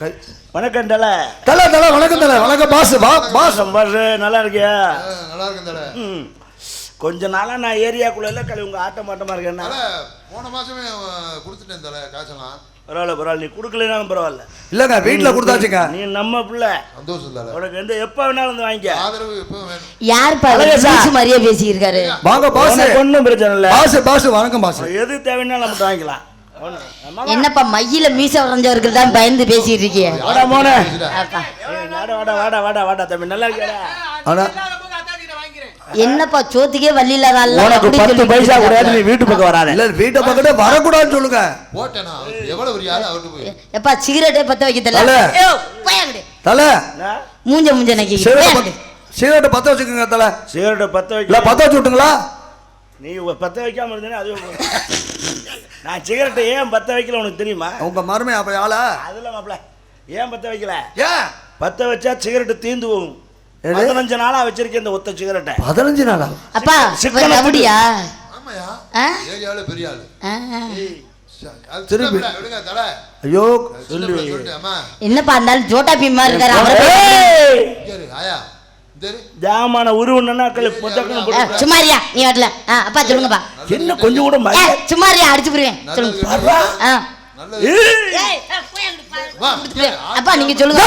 கை- வணக்கம் தல. தல தல வணக்கம் தல. வணக்கம் பாஸ் பா பாஸ். பாசம் பாசு நல்லா இருக்கியா? நல்லா இருக்கும் தல. கொஞ்ச நாளா நான் ஏரியாக்குள்ள எல்லாம் கழி உங்க ஆட்டம் மாட்டமா இருக்கேன் போன மாசமே கொடுத்துட்டேன் தல காசெல்லாம். பரவாயில்ல பரவாயில்ல. நீ கொடுக்கலனாலும் பரவாயில்ல. இல்லங்க வீட்ல கொடுத்தாச்சுங்க. நீ நம்ம பிள்ளை. சந்தோஷம் தல. உனக்கு எந்த எப்ப வேணாலும் வந்து வாங்கிக்க. ஆதரவு எப்பவும் வேணும். யார். லூசு மாதிரியே பேசியிருக்காரு வாங்க பாஸ். ஒண்ணும் பிரச்சனை இல்ல. பாஸ் பாஸ் வணக்கம் பாஸ். எது தேவைன்னா நம்ம வாங்கிக்கலாம். என்னப்பா மையில மீச வரைஞ்சவர்கள் தான் பயந்து பேசிட்டு இருக்கியா என்னப்பா சோத்துக்கே வழி இல்லாத பைசா. கூடாது நீ வீட்டு பக்கம் வராத. இல்ல வீட்டை பக்கத்துல வரக்கூடாதுன்னு சொல்லுங்க. போட்டேனா எவ்வளவு பெரிய ஆளு அவர்கிட்ட போய்? எப்பா சிகரெட்டே பத்த வைக்க தெரியல தல. ஏய், போயாங்கடி. தல. என்ன? மூஞ்ச மூஞ்ச நக்கி சிகரெட்டை பத்த வச்சுக்கோங்க தல. சிகரெட்டை பத்த இல்ல வைக்க பத்த வச்சு விட்டுங்களா? நீ பத்த வைக்காம இருந்தேன்னா போதும். நான் சிகரெட்டை ஏன் பத்த வைக்கல உனக்கு தெரியுமா? உங்க மருமை அப்ப ஆளா அதுல மாப்பிள ஏன் பத்த வைக்கல? ஏன்? பத்த வச்சா சிகரெட்டு தீந்து போகும்? பதினஞ்சு நாளா வச்சிருக்கேன் இந்த ஒத்த சிகரெட்டை. பதினஞ்சு நாளா? அப்பா சிக்கனத்துக்கு- அப்படியா ஆமாயா? ஏரியாவுல பெரிய ஆளு. திருப்பி. ஐயோ என்னப்பா இருந்தாலும் ஜோட்டா பீமா இருக்காரு அவரை. ஜாமான உருவன்னா கல் புத்தகம் ஆ, போட்டு சும்மா இருயா நீ வரல ஆ அப்பா சொல்லுங்கப்பா. என்ன கொஞ்சம் கூட ஏ மரியாதை சும்மா இருயா அடிச்சு போடுவேன் நல்லது சொல்லுங்க. அப்பா நீங்க சொல்லுங்க.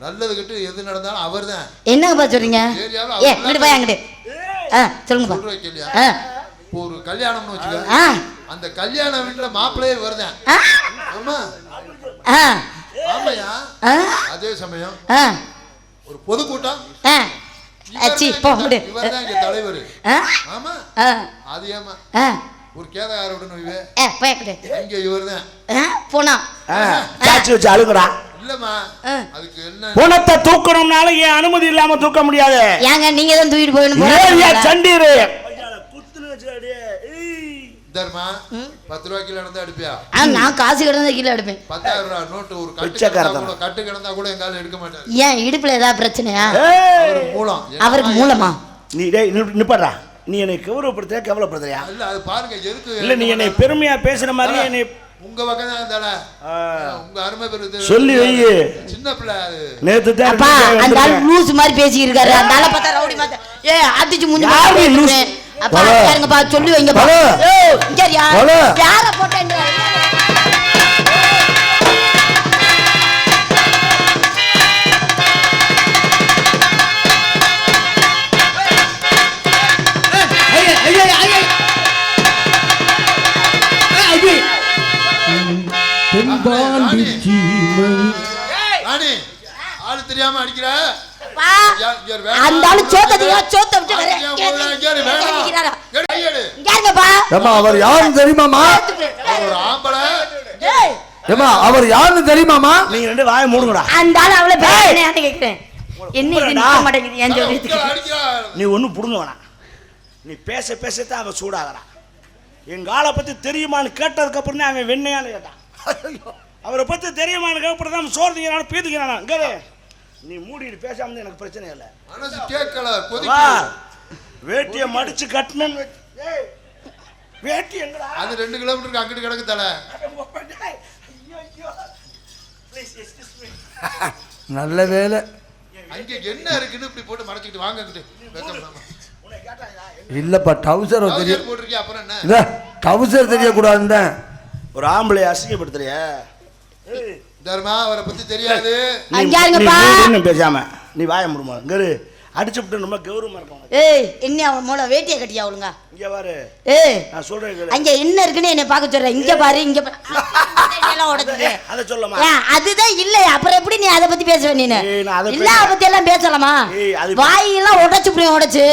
நல்லது கிட்ட எது நடந்தாலும் அவர்தான். என்னங்கப்பா சொல்றீங்க? ஏ அவர் இங்கிட்டு போய் அங்கிட்டு. ஆ சொல்லுங்கப்பா. ஒரு கல்யாணம்னு வச்சுக்க ஆ. அந்த கல்யாண வீட்டுல மாப்பிள்ளையே வருதேன் ஆ. ஆமா. ஆ. ஆமையா ஆ. அதே சமயம் ஆ. ஒரு பொதுக்கூட்டம் அச்சி போ அங்கிட்டு இவர் தான் இங்க தலைவர். ஆமா? ஆ. அது ஏமா ஒரு கேதகாரோட வைவே ஏ போய் அங்கிட்டு இங்க இவர் தான் ஆ போனா. ஆ, சாட்சி வச்சு அழுகுறா. இல்லம்மா. ஆ. அதுக்கு என்ன? தூக்கணும்னாலும் என் அனுமதி இல்லாம தூக்க முடியாது? ஏங்க நீங்க தான் தூக்கிட்டு போயிடணும். சண்டீரு? பத்து ரூபா கிலோ நடந்தா எடுப்பியா? ஆ நான் காசு கிடந்தா கீழே எடுப்பேன். பத்தாயிரம் ரூபா நோட்டு ஒரு கட்டு கட்டு கிடந்தா கூட எங்கால எடுக்க மாட்டாரு. ஏன் இடுப்புல ஏதாவது பிரச்சனையா? மூலம். அவருக்கு மூலமா? நீ டேய் நீ என்னை கௌரவப்படுத்துறியா கவலைப்படுத்துறியா? இல்ல அது பாருங்க எதுக்கு இல்ல நீ என்னை பெருமையா பேசுற மாதிரி என்னை உங்க பக்கம் தான் இருந்தால ஆ, உங்க அருமை சொல்லி வை. சின்ன பிள்ளை நேத்து தான் அப்பா ரெண்டு அந்த ஆள் பேர் லூஸ் மாதிரி பேசி இருக்காரு ஆளை பார்த்தா ரவுடி மாத்த ஏ அடிச்சு மூஞ்சி மாதிரி. அப்பா பல. யாருங்கப்பா சொல்லி வைங்கப்பா இங்க யார்? போட்டேன் ராணி இருங்கப்பா ஏமா அவர் யாருன்னு தெரியுமாமா ஒரு ஆம்பளை. ஏமா அவர் யாருன்னு தெரியுமாமா நீங்க ரெண்டு வாயை மூடுங்கடா. அந்த ஆளு அவளை பேசுறேன் கேக்குறேன்? என்ன இது நிக்க மாட்டேங்குது ஏன் அடிக்கிறா. நீ ஒன்றும் புடுங்க வேணாம். நீ பேச பேசத்தான் அவன் சூடாகிறான் எங்க ஆளை பத்தி தெரியுமான்னு கேட்டதுக்கு அப்புறம் தான் அவன் வெண்ணையான்னு கேட்டான். அவரை பத்தி தெரியுமான்னு கேட்கப்பட தான் சோறு திங்கிறான் பீத்துக்கிறான் இங்கே. நீ மூடிட்டு பேசாம எனக்கு பிரச்சனை இல்லை. மனசு கேட்கல வா. வேட்டியை மடிச்சு ஏய், வேட்டி எங்கடா? அது ரெண்டு கிலோமீட்டருக்கு அங்கிட்டு கிடக்கு தலை. நல்ல வேலை. அங்க என்ன இருக்குன்னு இப்படி போட்டு மறைச்சிக்கிட்டு வாங்க இங்கிட்டு. வெக்கம் இல்லாம. இல்லப்பா டவுசர் தெரியும் போட்டிருக்கியா அப்புறம் என்ன? டவுசர் தெரியக்கூடாதுன்னு ஒரு ஆம்பளை அசிங்கப்படுத்துறியா? தர்மா அவரை பத்தி தெரியாது. நீ-. நீ பேசாம. நீ வாய முடியுமா இங்கே அடிச்சு விட்டு ரொம்ப கௌரவமா இருக்கும். ஏய் என்ன அவன் மூளை வேட்டியை கட்டியா ஒழுங்கா? இங்க பாரு. ஏய் நான் சொல்றேன் கேளு. அங்க என்ன இருக்குன்னு என்ன பார்க்க சொல்ற இங்க பாரு இங்க எல்லாம் அதை சொல்லமா? அதுதான் இல்ல. அப்புறம் எப்படி நீ அதை பத்தி பேசுவ நீனு? ஏய், நான் அதை இல்ல பேச- பத்தி எல்லாம் பேசலாமா? ஏய், அது- வாயெல்லாம் உடைச்சு புரியும் உடைச்சு.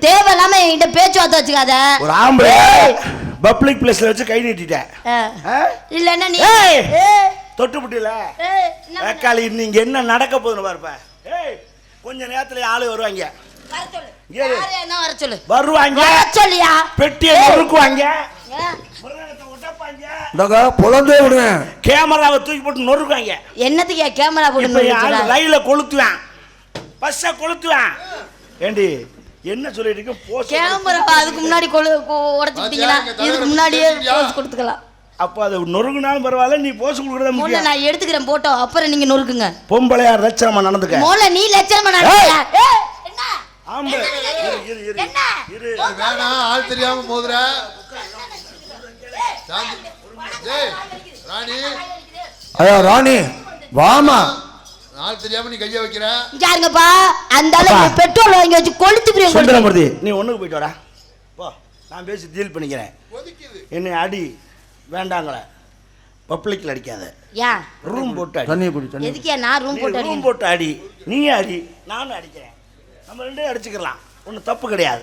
தேவையில்லாம என்கிட்ட பேச்சுவார்த்தை வச்சுக்காத. ஒரு ஆம்பளை பப்ளிக் பிளேஸ்ல வச்சு கை நீட்டிட்டேன்? இல்லன்னா நீ ஏய்! ஏய், தொட்டு புட்டில? ஏய், என்ன பண்ண? வேக்காளி நீங்க என்ன நடக்க போகுதுன்னு பாருப்ப. ஏய் கொஞ்ச நேரத்துல ஆளு வருவாங்க. வருவாங்க. பெட்டியை நொறுக்குவாங்க. புலந்தே விடுவேன் கேமராவை தூக்கி போட்டு நொறுக்குவாங்க. என்னத்துக்கு என் கேமரா போட்டு? லைவ்ல கொளுத்துவேன். பஸ்ஸ கொளுத்துவேன். ஏண்டி என்ன சொல்லிட்டு இருக்க? போஸ்ட் கேமரா அதுக்கு முன்னாடி தலைவரை இதுக்கு முன்னாடியே கொடுத்துக்கலாம். அப்போ அது நொறுங்குனாலும் பரவாயில்ல நீ போஸ் கொடுக்குறத முக்கியம். நான் எடுத்துக்கிறேன் போட்டோ. அப்புறம் நீங்க நொறுக்குங்க. பொம்பளையா லட்சணமா நடந்துக்க. மோல நீ லட்சணமா? ஏய், என்ன? ஆம்பளை. இரு இரு இரு. என்ன? இரு. வேணாம் ஆள் தெரியாம மோதுற. சாந்தி டேய் ராணி. ஐயா ராணி வாமா. ஆள் தெரியாம நீ கைய வைக்கிற. இங்க இருங்கப்பா அந்த அளவுக்கு. பெட்ரோல் வாங்கி வச்சு கொளுத்து கொளுத்து. சுந்தரமூர்த்தி நீ ஒண்ணுக்கு போயிட்டு வாடா. போ நான் பேசி டீல் பண்ணிக்கிறேன். என்னை அடி. வேண்டாங்களே பப்ளிக்கில் அடிக்காத. ஏன் ரூம் போட்டு தண்ணியை குடி தண்ணி எதுக்கே நான் ரூம் போட்டு ரூம்? போட்டு அடி. நீ அடி. நானும் அடிக்கிறேன். நம்ம ரெண்டும் அடிச்சுக்கலாம் ஒன்றும் தப்பு கிடையாது.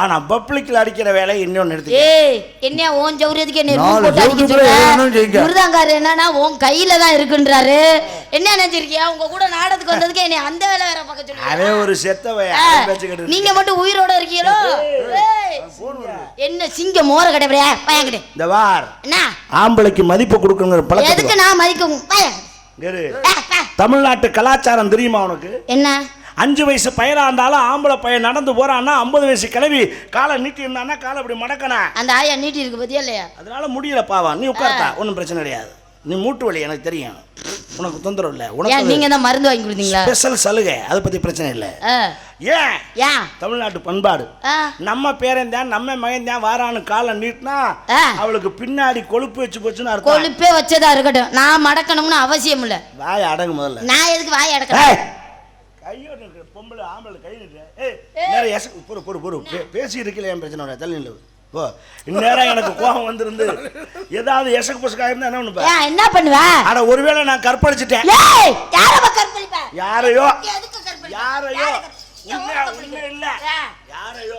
ஆனா பப்ளிக்கில் அடிக்கிற வேலையை இன்னொன்று எடுத்து ஏய் என்ன உன் ஜவுரியதுக்கு என்ன போட்டு முருதாங்காரு என்னன்னா உன் கையில தான் இருக்குன்றாரு. என்ன நினைச்சிருக்கியா? உங்க கூட நாடகத்துக்கு வந்ததுக்கு என்ன அந்த வேலை வேற சொல்லி அவன் ஒரு செத்தவை பேச்சுக்கிட்டு நீங்க மட்டும் உயிரோட இருக்கீங்களோ? ஏய், என்ன சிங்க மோர கடைபிடியா பயங்கடு இந்த வார். என்ன? ஆம்பளைக்கு மதிப்பு கொடுக்குங்கிற எதுக்கு பழக்கத்துக்கு நான் மதிக்கும். தமிழ்நாட்டு கலாச்சாரம் தெரியுமா உனக்கு? என்ன? அஞ்சு வயசு பையனா இருந்தாலும் ஆம்பளை பையன் நடந்து போறான்னா ஐம்பது வயசு கிளவி காலை நீட்டி இருந்தான்னா காலை இப்படி மடக்கணா அந்த ஆயா நீட்டி இருக்கு பத்தியா இல்லையா? அதனால முடியல பாவம் நீ உட்கார்த்தா. ஒன்றும் பிரச்சனை கிடையாது. நீ மூட்டு வலி எனக்கு தெரியும். உனக்கு தொந்தரவு இல்லை. உனக்கு நீங்க தான் மருந்து வாங்கி கொடுத்தீங்களா? ஸ்பெஷல் சலுகை. அதை பத்தி பிரச்சனை இல்லை. ஏன்? ஏன்? தமிழ்நாட்டு பண்பாடு. நம்ம பேரன் நம்ம மகன் தான் வாரான்னு காலை நீட்டினா. அவளுக்கு பின்னாடி கொழுப்பு வச்சு போச்சுன்னு கொழுப்பே வச்சதா இருக்கட்டும். நான் மடக்கணும்னு அவசியம் இல்ல. வாய் அடங்கு முதல்ல. நான் எதுக்கு வாய் அடக்கிறேன் இருக்கு, பொம்பளை ஆம்பளை கை நீட்டு பொறு பொறு பொறு. பேசி இருக்கல என் பிரச்சனை தள்ளி நில்லு. ஓ இந்நேரம் எனக்கு கோபம் வந்திருந்து ஏதாவது எசக்கு பொசுக்காக இருந்தா என்ன பண்ணுப்ப? ஏன் என்ன பண்ணுவ? ஆனா ஒருவேளை நான் கற்பழிச்சிட்டேன். யாரையோ? யாரையோ? உண்மை? இல்ல. யாரையோ?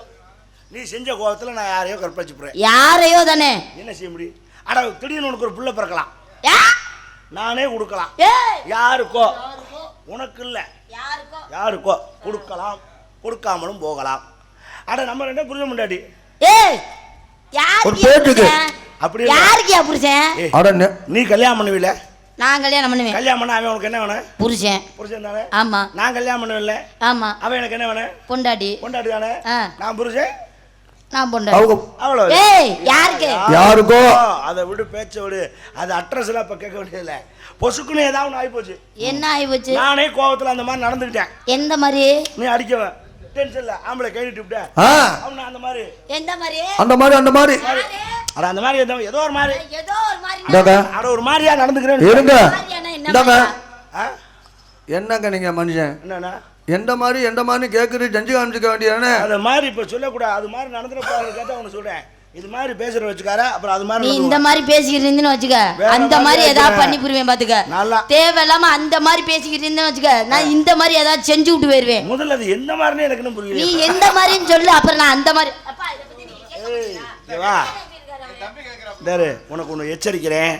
நீ செஞ்ச கோபத்துல நான் யாரையோ கற்பழிச்சு போறேன் யாரையோ தானே? என்ன செய்ய முடியும்? அட திடீர்னு உனக்கு ஒரு புள்ள பிறக்கலாம். ஏ? நானே கொடுக்கலாம். யாருக்கோ? உனக்கு இல்ல யாருக்கோ? யாருக்கோ? கொடுக்கலாம். கொடுக்காமலும் போகலாம். அட நம்ம ரெண்டே புரிய முன்னாடி ஏய்! யாருக்கு ஒரு பேட்டுக்கு. அப்படி இல்ல. யாருக்கு யா புருஷன்? ஏய், அட நெ- கல்யாணம் பண்ணுவில்ல நான் கல்யாணம் பண்ணுவேன். கல்யாணம் பண்ண அவன் உனக்கு என்ன வேணும்? புருஷன். புருஷன் தானே? ஆமா. நான் கல்யாணம் பண்ணுவில்ல ஆமா. அவன் எனக்கு என்ன வேணும்? பொண்டாட்டி. கொண்டாடி தானே. நான் புருஷன்? நான் பொண்டாட்டி அவங்க அவ்வளோ ஏய் யாருக்கு? யாருக்கோ? அதை விடு பேச்ச விடு. அது அட்ரஸ் எல்லாம் இப்ப கேட்க வேண்டியதில்ல. பொசுக்குன்னு ஏதாவது ஒன்று ஆகிப்போச்சு என்ன ஆகி போச்சு நானே கோவத்துல அந்த மாதிரி நடந்துக்கிட்டேன். எந்த மாதிரி? நீ அடிக்கவன் டென்ஷன்ல ஆம்பளை கைட்டு விட்ட ஆ. அவனை அந்த மாதிரி. எந்த மாதிரி? அந்த மாதிரி அந்த மாதிரி. அட அந்த மாதிரி ஏதோ- ஏதோ ஒரு மாதிரி. ஏதோ ஒரு மாதிரி. இந்தாங்க. அட ஒரு மாதிரியா நடந்துக்கிறேன் இருங்க. மாதிரியானா என்ன இந்தாங்க. மாதிரியா? ஆ? என்னங்க நீங்க மனுஷன்? என்னண்ணா? எந்த மாதிரி எந்த மாதிரி கேட்குறது செஞ்சு காமிச்சிக்க வேண்டியதானே? அது மாதிரி இப்ப சொல்லக்கூடாது. அது மாதிரி நடந்துட போறதுக்காக உனக்கு சொல்றேன். இது மாதிரி பேசுற வச்சுக்கார அப்புறம் அது மாதிரி நீ இந்த. மாதிரி பேசிக்கிட்டு இருந்தேன்னு வச்சுக்க. அந்த மாதிரி மாதிரி ஏதாவது. பண்ணி புரிவேன் பாத்துக்க. நல்லா. தேவையில்லாம அந்த மாதிரி பேசிக்கிட்டு இருந்தேன்னு வச்சுக்க. நான் இந்த மாதிரி ஏதாவது செஞ்சு விட்டு போயிருவேன். முதல்ல அது எந்த மாதிரின்னு எனக்கு இன்னும் நீ புரியல எந்த மாதிரின்னு சொல்லு அப்புறம் நான் அந்த மாதிரி. உனக்கு ஒன்று எச்சரிக்கிறேன்.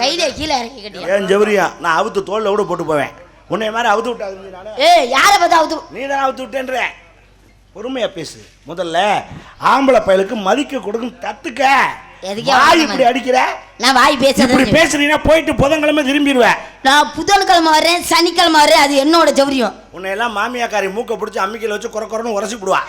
கையில கீழே இறக்கி கட்டியா? ஏன் ஜெவரியா நான் அவுத்து தோல்ல கூட போட்டு போவேன். உன்னை மாதிரி அவுத்து விட்டாது நானே. ஏய் யாரை பார்த்தா அவுத்து நீ தான் அவுத்து விட்டேன்ற. பொறுமையா பேசு. முதல்ல ஆம்பளை பயலுக்கு மதிக்க கொடுக்கும் கத்துக்க எதுக்கே வாய் இப்படி அடிக்கிற? நான் வாய் இப்படி பேசுறது பேசுறீங்கன்னா போயிட்டு புதன்கிழமை திரும்பிடுவேன். நான் புதன்கிழமை வரேன் சனிக்கிழமை வரேன் அது என்னோட ஜவுரியம். உன்னை எல்லாம் மாமியாக்காரி மூக்க பிடிச்சி அம்மிக்கையில் வச்சு குறை குறைன்னு உரசி விடுவா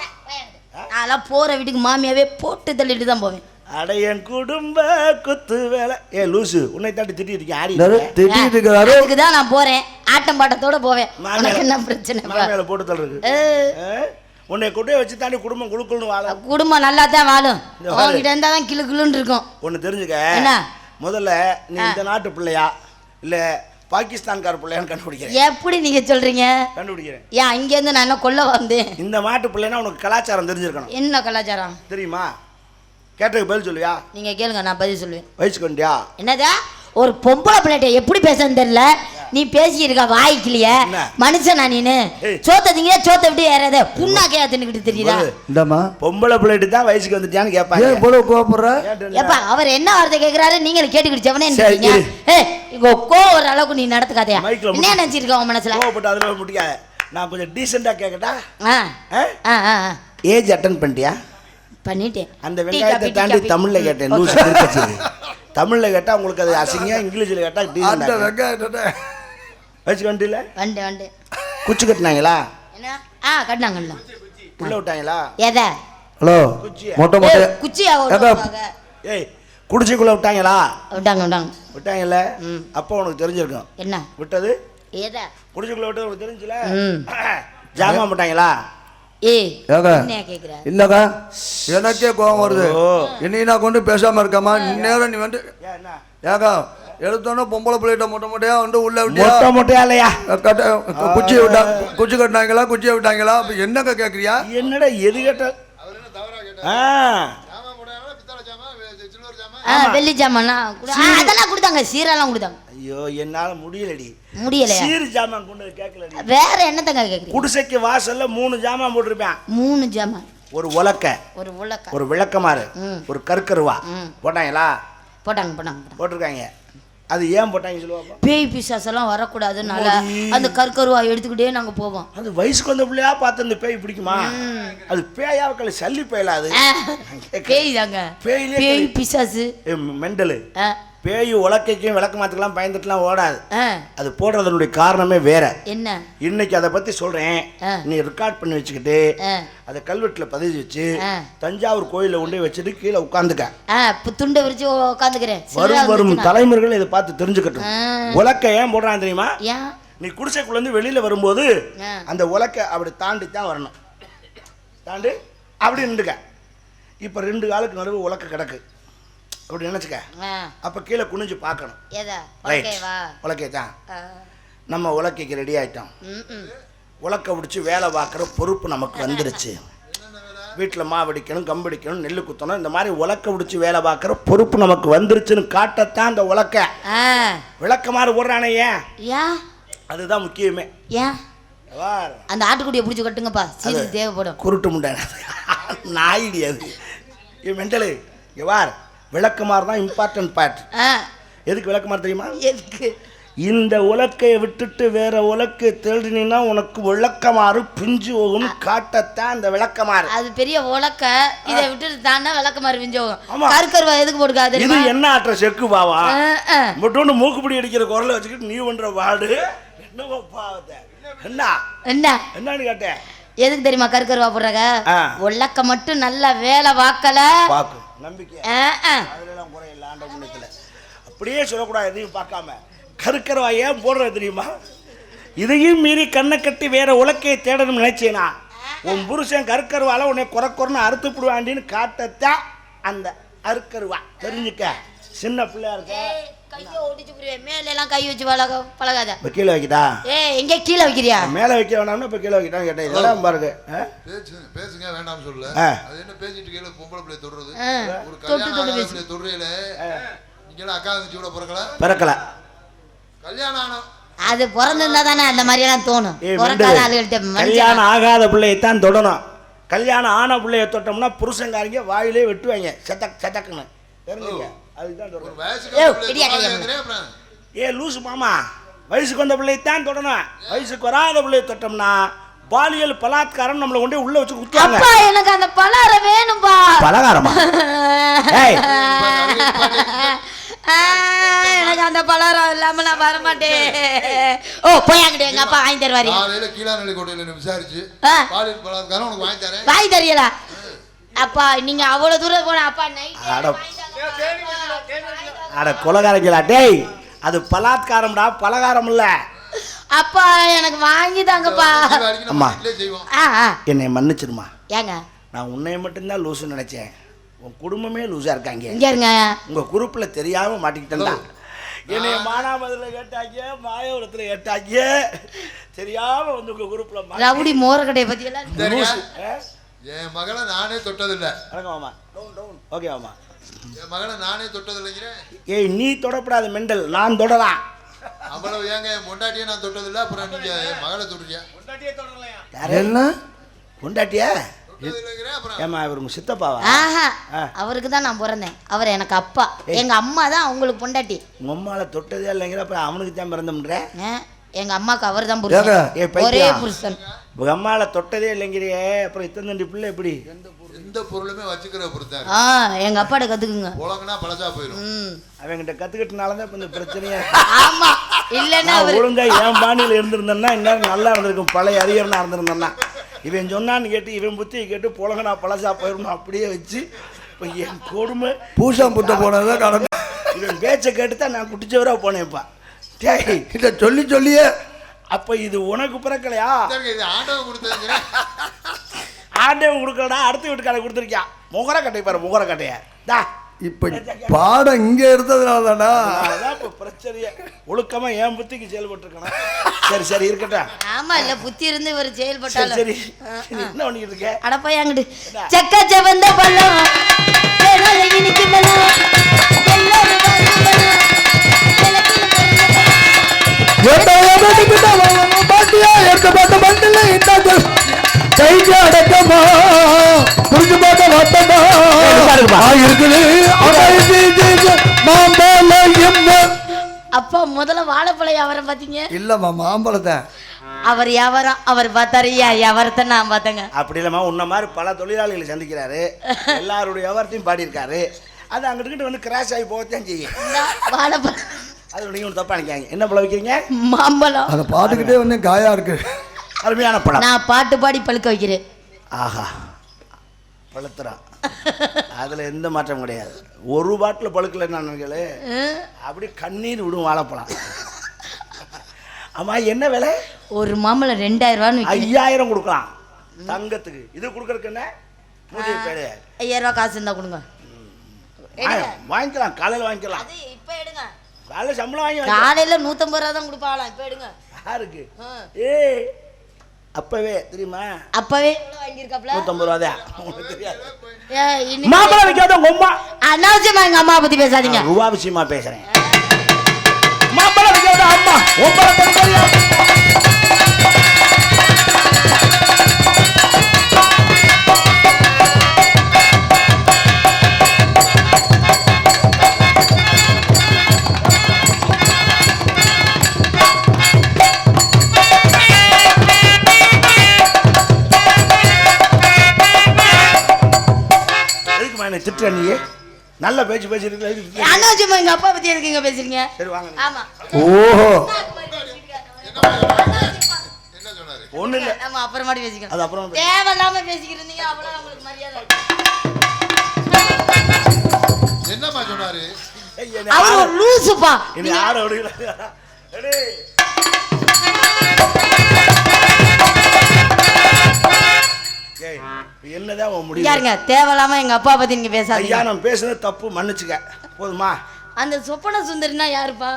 நான்லாம் போற வீட்டுக்கு மாமியாவே போட்டு தள்ளிட்டு தான் போவேன். அட என் குடும்ப குத்து வேலை. ஏ லூசு உன்னை தாண்டி திட்டி இருக்கேன் ஆடி திட்டிட்டு இருக்கிறாரு அதுக்கு தான் நான் போறேன். ஆட்டம் பாட்டத்தோட போவேன். உனக்கு என்ன பிரச்சனை? மாமியால போட்டு தள்ளுறது உன்னை கொண்டே வச்சு தாண்டி குடும்பம் குழுக்குள்னு வாழ. குடும்பம் நல்லா தான் வாழும். உங்ககிட்ட இருந்தா தான் கிளு கிளுன்னு இருக்கும். ஒன்று தெரிஞ்சுக்க. என்ன? முதல்ல நீ இந்த நாட்டு பிள்ளையா? இல்லை பாகிஸ்தான்கார பிள்ளையான்னு கண்டுபிடிக்கிறேன். எப்படி நீங்க சொல்றீங்க? கண்டுபிடிக்கிறேன். ஏன் அங்க இருந்து நான் என்ன கொல்ல வந்தேன்? இந்த நாட்டு பிள்ளைனா உனக்கு கலாச்சாரம் தெரிஞ்சிருக்கணும். என்ன கலாச்சாரம்? தெரியுமா? கேட்டதுக்கு பதில் சொல்லுவியா? நீங்க கேளுங்க நான் பதில் சொல்லுவேன். வயசுக்கு வந்துட்டியா என்னதா? ஒரு பொம்பளை பிள்ளைகிட்ட எப்படி பேசன்னு தெரியல. நீ பேசியிருக்க வாய்க்கலையே? மனுஷனா நீனு. சோத்த திங்க சோத்த விட்டு ஏறாத. புண்ணாக்கையா தின்னுக்கிட்டு தெரியுதா. இந்தம்மா. பொம்பளை பிள்ளைட்டு தான் வயசுக்கு வந்துட்டியான்னு கேட்பாங்க. போல கோபப்படுற ஏப்பா அவர் என்ன வார்த்தை கேக்குறாரு? நீங்க கேட்டுக்கிட்டு செவனே. ஏய் இங்க கோ ஒரு அளவுக்கு நீ நடத்துக்காதயா என்ன நினைச்சிருக்க உன் மனசுல? கோவப்பட்டு அதில் முடிக்காத நான் கொஞ்சம் டீசெண்டாக கேட்கட்டா ஆ. ஆ? ஆ ஆ ஆ. ஏஜ் அட்டன் பண்ணிட்டியா? பண்ணிட்டேன். அந்த வெங்காயத்தை தாண்டி. தமிழ்ல கேட்டேன் லூசு. திருக்கச்சி தமிழ்ல கேட்டா உங்களுக்கு அது அசிங்கம் இங்கிலீஷ்ல கேட்டா அந்த வெங்காயத்தை வச்சுக்க வண்டியில வண்டு வண்டு. குச்சி கட்டினாங்களா? என்ன? ஆ கட்டினாங்க கட்டினாங்க. உள்ள விட்டாங்களா? எதை? ஹலோ குச்சியா? மொட்டை மொட்டை. ஓட்டுவாங்க ஏய் குடிசைக்குள்ள விட்டாங்களா? விட்டாங்க விட்டாங்க. விட்டாங்கல்ல? ம். அப்போ உனக்கு தெரிஞ்சிருக்கும். என்ன? விட்டது? ஏதா குடிசைக்குள்ள விட்டது உனக்கு தெரிஞ்சுல? ம். ஜாமான் விட்டாங்களா இல்லக்கா எனக்கே கோவம் வருது. ஓ. இன்னைக்கு நான் கொண்டு பேசாம இருக்கமா? நேரம் நீ வந்து ஏக்கா எடுத்தோன்னே பொம்பளை பிள்ளைகிட்ட மொட்டை மொட்டையா வந்து உள்ள மொட்டை மொட்டையா இல்லையா? கட்ட குச்சியை விட்டா குச்சி கட்டினாங்களா குச்சியை விட்டாங்களா? அப்ப என்னக்கா கேக்குறியா? என்னடா எது கேட்ட? வெள்ளி ஜாமானா அதெல்லாம் கொடுத்தாங்க சீரெல்லாம் கொடுத்தாங்க. ஐயோ என்னால முடியலடி. முடியலையா? சீர் ஜாமான் கொண்டு வந்து கேட்கலடி வேற என்னத்தங்க கேக்குறீங்க? குடிசைக்கு வாசல்ல மூணு ஜாமான் போட்டிருப்பேன். மூணு ஜாமான். ஒரு உலக்க. ஒரு உலக்க. ஒரு விளக்கமாறு. ஒரு கற்கருவா. ம். போட்டாங்களா? போட்டாங்க போட்டாங்க போட்டிருக்காங்க. அது ஏன் போட்டாங்க சொல்லுவாப்பா பேய் பிசாசெல்லாம் வரக்கூடாதுனால அந்த கற்கருவா எடுத்துக்கிட்டே நாங்க போவோம். அது வயசுக்கு வந்த பிள்ளையா பார்த்து அந்த பேய் பிடிக்குமா? அது பேயா கல சல்லி பேயல அது? ஆ, பேய் தாங்க. பேய் கறி- பிசாசு. மெண்டலு. பேய் உலக்கைக்கும் விளக்கு மாத்துக்கெல்லாம் பயந்துட்டுலாம் ஓடாது. அது போடுறதனுடைய காரணமே வேற. என்ன? இன்னைக்கு அதை பத்தி சொல்றேன். நீ ரெக்கார்ட் பண்ணி வச்சுக்கிட்டு அதை கல்வெட்டில் பதிவு வச்சு. தஞ்சாவூர் கோயிலில் கொண்டு வச்சுட்டு கீழே உட்காந்துக்க. துண்டை விரிச்சு உட்காந்துக்கிறேன். வரும் வரும். தலைமுறைகள் இதை பார்த்து தெரிஞ்சுக்கட்டும். உலக்க ஏன் போடுறான் தெரியுமா? நீ குடிசைக்குள்ளேருந்து வெளியில வரும்போது. அந்த உலக்க அப்படி தாண்டி தான் வரணும். தாண்டி அப்படி நின்றுக்க. இப்போ ரெண்டு காலுக்கு நடுவு உலக்க கிடக்கு. அப்படி நினச்சிக்க. அப்போ கீழே குனிஞ்சு பார்க்கணும். உலக்கை தான் நம்ம உலக்கைக்கு ரெடி ஆயிட்டோம். ம், ம். உலக்க பிடிச்சி வேலை பார்க்குற பொறுப்பு நமக்கு வந்துருச்சு. வீட்டில் மாவடிக்கணும் கம்படிக்கணும் நெல் குத்தணும் இந்த மாதிரி உலக்க பிடிச்சி வேலை பார்க்குற பொறுப்பு நமக்கு வந்துருச்சுன்னு காட்டத்தான் அந்த உலக்க. விளக்க மாதிரி போடுறானே ஏன்? அதுதான் முக்கியமே. ஏன். அந்த ஆட்டுக்குடியை பிடிச்சி கட்டுங்கப்பா. தேவைப்படும். குருட்டு முண்டை. நாயிடி அது. மெண்டலு இங்க வார். விளக்குமாறு தான் இம்பார்ட்டன்ட் பார்ட் எதுக்கு விளக்குமாறு தெரியுமா? எதுக்கு? இந்த உலக்கையை விட்டுட்டு வேற உலக்கை தேடினா உனக்கு விளக்கமாறு பிஞ்சு போகும்னு காட்டத்தான் இந்த விளக்கமாறு. அது பெரிய உலக்க. இதை விட்டுட்டு தானே விளக்க மாதிரி விஞ்சோம் ஆமா. கருக்கருவா எதுக்கு போட்டுக்காது இது? என்ன ஆற்ற செக்கு பாவா. மட்டும் மூக்குப்பிடி அடிக்கிற குரலை வச்சுக்கிட்டு நீ பண்ற பாடு என்ன பாவத்தை. என்ன? என்ன? என்னன்னு கேட்டேன். எதுக்கு தெரியுமா கருக்கருவா போடுறாங்க. உலக்க மட்டும் நல்லா வேலை வாக்கல நம்பிக்கை அப்படியே சொல்லக்கூடாது எதையும் பார்க்காம. கருக்கரவா ஏன் போடுறது தெரியுமா? இதையும் மீறி கண்ணை கட்டி வேற உலக்கையை தேடணும்னு நினைச்சேனா? உன் புருஷன் கருக்கருவால உன்னை குறை குறைன்னு அறுத்து விடுவாண்டின்னு காட்டத்தான் அந்த அறுக்கருவா தெரிஞ்சுக்க. சின்ன பிள்ளையா இருக்க. கையை ஒடிச்சு புரியுவேன். மேல எல்லாம் கை வச்சு பழக பழகாத. இப்போ கீழே வைக்கிட்டா? ஏ எங்க கீழே வைக்கிறியா? மேலே வைக்க வேணாம்னு இப்போ கீழே வைக்கிட்டான்னு கேட்டேன். இதெல்லாம் பாருங்க? பேசுங்க பேசுங்க வேண்டாம்னு சொல்லல. ஆ. அது என்ன பேசிட்டு கீழே பொம்பளை பிள்ளை தொடுறது? ஒரு தொட்டு கல்யாணம் தொடுறையில நீங்க அக்கா தங்கச்சி கூட பிறக்கல? பிறக்கல. கல்யாணம் ஆன அது பிறந்திருந்தா தானே அந்த மாதிரி எல்லாம் தோணும் பிறக்காத கல்யாணம் ஆகாத பிள்ளையத்தான் தொடணும். கல்யாணம் ஆன பிள்ளைய தொட்டோம்னா புருஷங்காரங்க வாயிலே வெட்டுவாங்க. சதக் சதக்குன்னு தெரிஞ்சுக்க. அதுதான் ஏ லூசு மாமா வயசுக்கு வந்த பிள்ளையத்தான் தொடணும். வயசுக்கு வராத பிள்ளைய தொட்டோம்னா பாலியல் பலாத்காரம் நம்மளை கொண்டு உள்ள வச்சு குத்துவாங்க. அப்பா எனக்கு அந்த பலாரம் வேணும்பா. பலகாரமா? ஏய். எனக்கு அந்த பலாரம் இல்லாம நான் வர மாட்டேன். ஓ போய் அங்கிட்டு எங்க அப்பா வாங்கி தருவாரு. காலையில கீழாநெல்லி கோட்டையில விசாரிச்சு. பாலியல் பலாத்காரம் உனக்கு வாங்கி தரேன். வாங்கி தரியலா அப்பா நீங்க அவ்வளவு தூரம் போன அப்பா அட. நைட் அட கொலகாரங்களா? டேய் அது பலாத்காரம்டா பலகாரம் இல்ல அப்பா எனக்கு வாங்கி தாங்கப்பா. அம்மா. என்னை மன்னிச்சிருமா ஏங்க? நான் உன்னைய மட்டும்தான் லூசுன்னு நினைச்சேன். உன் குடும்பமே லூசா இருக்காங்க. இங்க இருங்க. உங்க குரூப்ல தெரியாம மாட்டிக்கிட்டேன்டா. என்னைய மானாமதுல கேட்டாங்க மாயவரத்துல கேட்டாங்க. தெரியாம வந்து உங்க குரூப்ல மாட்டி- ரவுடி மோரக்கடையை பத்தி எல்லாம்? லூசு. என் மகளை நானே தொட்டதில்ல. வணக்கம் மாமா. ஓகே மாமா. நானே தொட்டதில்லைங்கிறேன் ஏய் நீ தொடப்படாத மெண்டல் நான் தொடலாம் அவ்வளவு ஏங்க என் பொண்டாட்டியே நான் தொட்டதில்ல அப்புறம் நீங்க என் மகளை தொடுறியா யாரு? என்ன? பொண்டாட்டியா? ஏமா இவர் உங்க சித்தப்பாவா? ஆஹா. அவருக்கு தான் நான் பிறந்தேன். அவர் எனக்கு அப்பா. எங்க அம்மா தான் அவங்களுக்கு பொண்டாட்டி. உங்க அம்மால தொட்டதே இல்லைங்கிற அப்புறம் அவனுக்கு தான் பிறந்தோம்ன்ற? எங்க அம்மாக்கு அவர் தான் புருஷன். ஒரே புருஷன். உங்க அம்மால தொட்டதே இல்லைங்கிறியே அப்புறம் இத்தனை தண்டி பிள்ளை எப்படி? எந்த பொருளுமே வச்சுக்கிற பொறுத்தாரு ஆ எங்க அப்பாட்ட கத்துக்குங்க. உலகனா பழசா போயிடும் அவங்கிட்ட கத்துக்கிட்டனால தான் இந்த பிரச்சனையா. ஆமா இல்லைன்னா ஒழுங்கா என் பாணியில் இருந்திருந்தேன்னா இன்னும் நல்லா இருந்திருக்கும் பழைய அறிஞர்னா இருந்திருந்தேன்னா. இவன் சொன்னான்னு கேட்டு இவன் புத்தியை கேட்டு புலகனா பழசா போயிடணும் அப்படியே வச்சு இப்போ என் கொடுமை பூசா புத்த போனதான் கடமை. இவன் பேச்சை கேட்டு தான் நான் குட்டிச்சவரா போனேன்ப்பா. டேய் இதை சொல்லி சொல்லியே. அப்போ இது உனக்கு பிறக்கலையா? இது ஆண்டவன் கொடுத்ததுங்கிறேன். ஆண்டவன் கொடுக்கலடா அடுத்த வீட்டுக்காரன் கொடுத்துருக்கியான் முகர கட்டை பாரு முகர கட்டைய தா. இப்ப பாடம் இங்க இருந்ததுனால தானா அதான் இப்போ பிரச்சனையே. ஒழுக்கமா என் புத்திக்கு செயல்பட்டுருக்கணும் சரி சரி இருக்கட்டும். ஆமா இல்ல புத்தி இருந்து இவர் செயல்பட்டாலும். சரி நீ என்ன பண்ணிக்கிட்டு இருக்க? அடப்பையாங்கிட்டு செக்க செவந்த பள்ளம். தேனால இனிக்கு கைக்கு அடக்கமா புரிஞ்சு பார்த்த வட்டமா ஆ, இருக்குது அப்பா முதல்ல வாழைப்பழம் வியாபாரம் பாத்தீங்க இல்லம்மா மாம்பழத்தை. அவர் வியாபாரம் அவர் பார்த்தாரு என் வியாபாரத்தை நான் பார்த்தேங்க. அப்படி இல்லைம்மா உன்ன மாதிரி பல தொழிலாளிகளை சந்திக்கிறாரு. எல்லாருடைய விவரத்தையும் பாடியிருக்காரு. அது அங்கிட்டு வந்து கிராஷ் ஆகி போகத்தான் செய்யும். வாழைப்பழம். அது நீங்கள் ஒன்று தப்பா நினைக்காங்க என்ன பழம் வைக்கிறீங்க? மாம்பழம். அதை பார்த்துக்கிட்டே வந்து காயா இருக்கு. அருமையான பழம் நான் பாட்டு பாடி பழுக்க வைக்கிறேன். ஆஹா பழுத்துறான் அதில் எந்த மாற்றம் கிடையாது. ஒரு பாட்டில் பழுக்கலைன்னு ம். அப்படி கண்ணீர் விடும் வாழைப்பழம். ஆமா என்ன விலை? ஒரு மாம்பழம் ரெண்டாயிரம் ரூபான்னு ஐயாயிரம் கொடுக்கலாம். தங்கத்துக்கு. இது கொடுக்கறதுக்கு என்ன? ஐயாயிரம் ரூபா காசு இருந்தா கொடுங்க. வாங்கிக்கலாம். காலையில் வாங்கிக்கலாம். அது இப்ப எடுங்க. காலையில் சம்பளம் வாங்கி வாங்கிக்கலாம். காலையில நூத்தம்பது ரூபா தான் கொடுப்பாங்களாம் இப்ப எடுங்க. யாருக்கு? ஆ. அப்பவே தெரியுமா? அப்பவே வாங்கியிருக்காப்ல? நூற்றம்பது ரூபா தான் உங்களுக்கு தெரியாது. மாம்பழம் வைக்காத உங்க அம்மா. அனாவசியமா எங்க அம்மா பத்தி பேசாதீங்க. ரூபா விஷயமா பேசுறேன். மாம்பழம் வைக்காத அம்மா. ஒன்பது திட்டுற நீ நல்ல பேச்சு திட்டுற? அனாவசியமா எங்க அப்பா பத்தி எதுக்குங்க பேசுறீங்க? சரி வாங்க. ஆமா. ஓஹோ. ஒண்ணு இல்ல. ஆமா அப்புறமாடி பேசிக்கலாம். அது அப்புறம் தேவையில்லாம பேசிக்கிட்டு இருந்தீங்க அவ்வளவு உங்களுக்கு மரியாதை என்னம்மா சொன்னாரு? அவர் லூசுப்பா என்னை ஆட விடுகிறா. ஏய், என்னதான் உன் முடிவு? யாருங்க தேவையில்லாம எங்க அப்பா பத்தி நீங்க ஐயா பேசாதீங்க நான் பேசுனது தப்பு மன்னிச்சுக்க. போதுமா? அந்த சொப்பன சுந்தரினா யாருப்பா?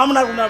மாமனார் கொண்டா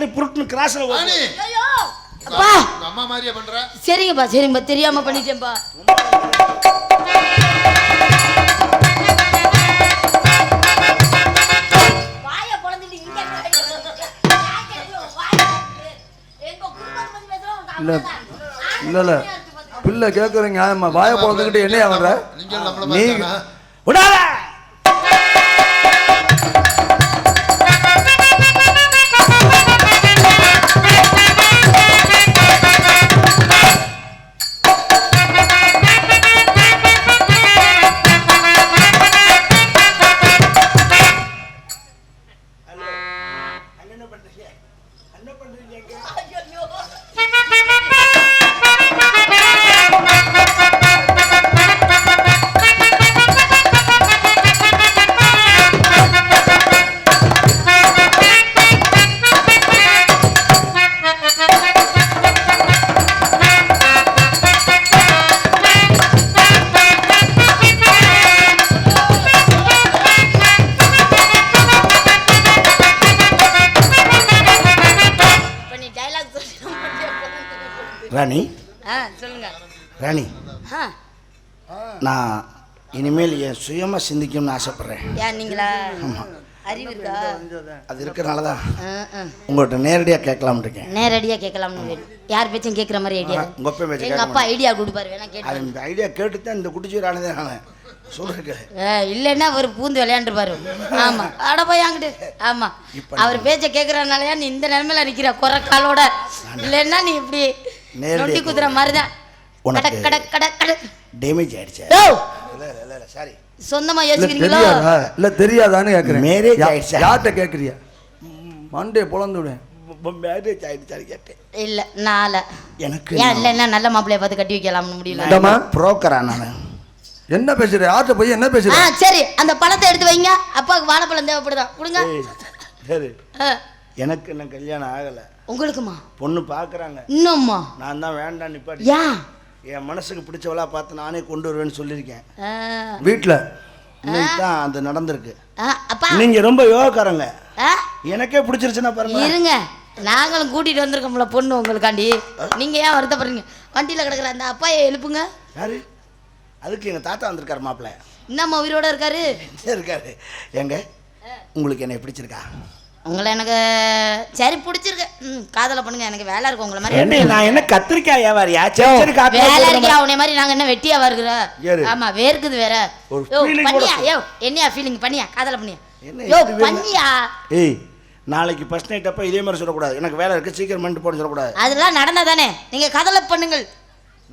மாதிரி புருட்டுன்னு கிராஸ்ல ஐயோ! அப்பா. அம்மா மாதிரியே பண்ற? சரிங்கப்பா சரிங்கப்பா. தெரியாம பண்ணிட்டேன்ப்பா. என்ன இல்ல. இல்ல இல்ல. பிள்ளை கேட்குறீங்க நியாயமா வாயை பிறந்துக்கிட்டு என்னையா வர்ற நீ? விடாத. என்ன பண்றீங்க இனிமேல் என் சுயமாக சிந்திக்கணும்னு ஆசைப்பட்றேன். ஏன் நீங்களா? அறிவு இருக்கா? அது இருக்கிறனால தான். உங்கள்கிட்ட நேரடியாக கேட்கலாம்னு இருக்கேன். நேரடியா கேட்கலாம்னு யார் பேச்சும் கேட்குற மாதிரி ஐடியா உங்க அப்பா பேச்சை எங்க கேட்க அப்பா ஐடியா கொடுப்பாரு வேணா கேட்டு. இந்த ஐடியா கேட்டு தான் இந்த குட்டிச்சூர் ஆனதே நான். இல்லைன்னா அவர் பூந்து விளையாண்டுருப்பாரு ஆமா. அட போய் அங்கிட்டு ஆமா. இப்ப அவர் பேச்ச கேட்கறதுனாலயா நீ இந்த நிலைமையில நிக்கிற? குறைக்காலோட இல்லைன்னா நீ இப்படி நொண்டி குதிரை மாதிரி தான் உனக்கு- கட கட கட டேமேஜ் ஆயிடுச்சு. இல்லை இல்லை இல்லை சாரி சொந்தமா இல்ல யோசிக்கிறீங்களோ? இல்ல தெரியாதான்னு கேக்குறேன். யா- ஆயிடுச்சா? யார்கிட்ட கேக்குறியா மண்டே பொழந்து விடுவேன் மேரேஜ் ஆயிடுச்சான்னு கேட்டேன். இல்ல நாள. எனக்கு ஏன் இல்லைன்னா நல்ல மாப்பிள்ளைய பார்த்து கட்டி வைக்கலாம்னு முடியல. புரோக்கரா நான்? என்ன பேசுற? யார்கிட்ட போய் என்ன ஆ பேசுற சரி அந்த பழத்தை எடுத்து வைங்க. அப்பாவுக்கு வாழைப்பழம் தேவைப்படுதான் கொடுங்க. சரி. எனக்கு இன்னும் கல்யாணம் ஆகலை. உங்களுக்குமா? பொண்ணு பார்க்குறாங்க இன்னும்மா? நான் தான் வேண்டாம் நிப்பாட்டி. யா? என் மனசுக்கு பிடிச்சவளா பார்த்து நானே கொண்டு வருவேன்னு சொல்லியிருக்கேன். வீட்டுல இன்னைக்கு தான் அது நடந்திருக்கு. அப்பா. நீங்க ரொம்ப யோகாக்காரங்க. எனக்கே பிடிச்சிருச்சுன்னா பாருங்க இருங்க. நாங்களும் கூட்டிட்டு வந்திருக்கோம்ல பொண்ணு உங்களுக்காண்டி. நீங்க ஏன் வருத்தப்படுறீங்க? வண்டியில கிடக்குற அந்த அப்பாயை எழுப்புங்க. யாரு? அதுக்கு எங்க தாத்தா வந்திருக்காரு மாப்பிள்ள. இன்னம்மா உயிரோட இருக்காரு. இருக்காரு. எங்க உங்களுக்கு என்ன பிடிச்சிருக்கா? உங்களை எனக்கு சரி பிடிச்சிருக்கு. ம் காதலை பண்ணுங்க எனக்கு வேலை இருக்கு உங்களை என்ன மாதிரி நான் என்ன கத்திரிக்காய் வியாபாரியா சரி சரி காப்பி வேலை. இருக்கே அவனை மாதிரி நாங்க என்ன வெட்டியாவா இருக்கிற ஏறு. ஆமா வேர்க்குது வேற. யோ கூட பண்ணியா. யோ என்னையா ஃபீலிங் பண்ணியா? காதலை பண்ணியா? என்ன யோ? பண்ணியா? ஏய் நாளைக்கு ஃபர்ஸ்ட் நைட் அப்ப இதே மாதிரி சொல்லக்கூடாது. எனக்கு வேலை இருக்கு சீக்கிரம் பண்ணிட்டு போன்னு சொல்லக்கூடாது. அதெல்லாம் நடந்தா தானே நீங்க காதலை பண்ணுங்கள்.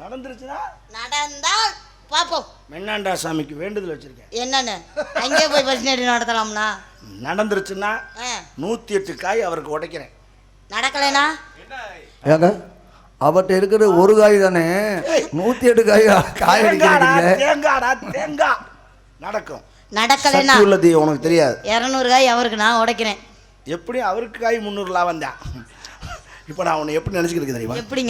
நடந்துருச்சுன்னா? நடந்தால் பாப்போம். மென்னாண்டா சாமிக்கு வேண்டுதல் வச்சிருக்கேன். என்னன்னு? அங்கே போய் பஸ் நைட்டு நடத்தலாம்னா? நடந்துருச்சுன்னா நூத்தி எட்டு காய் அவருக்கு உடைக்கிறேன். நடக்கலைனா? ஏங்க அவட்ட இருக்கிற ஒரு காய் தானே? நூத்தி எட்டு காய் காய் தேங்காடா தேங்காய் நடக்கும். நடக்கலைனா? உள்ளது உனக்கு தெரியாது. இரநூறு காய் அவருக்கு நான் உடைக்கிறேன். எப்படி அவருக்கு காய் முந்நூறு லாபம் தான். இப்போ நான் உன்னை எப்படி நினச்சிக்கிட்டு தெரியுமா? எப்படிங்க?